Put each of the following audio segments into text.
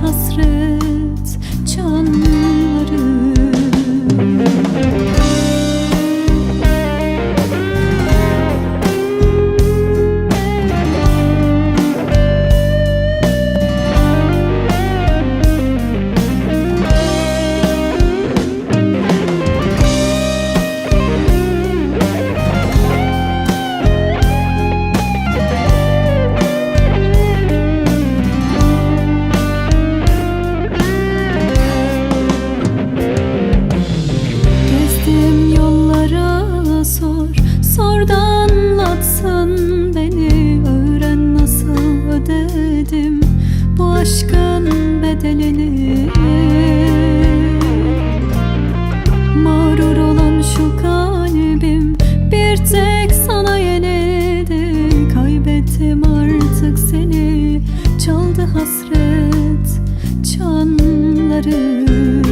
hasret. Sor. Da anlatsın beni. Öğren nasıl ödedim Bu aşkın bedelini. Mağrur olan şu kalbim Bir tek sana yenildi. Kaybettim artık seni. Çaldı hasret çanları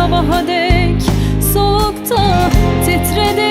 sabaha dek Soğukta titredim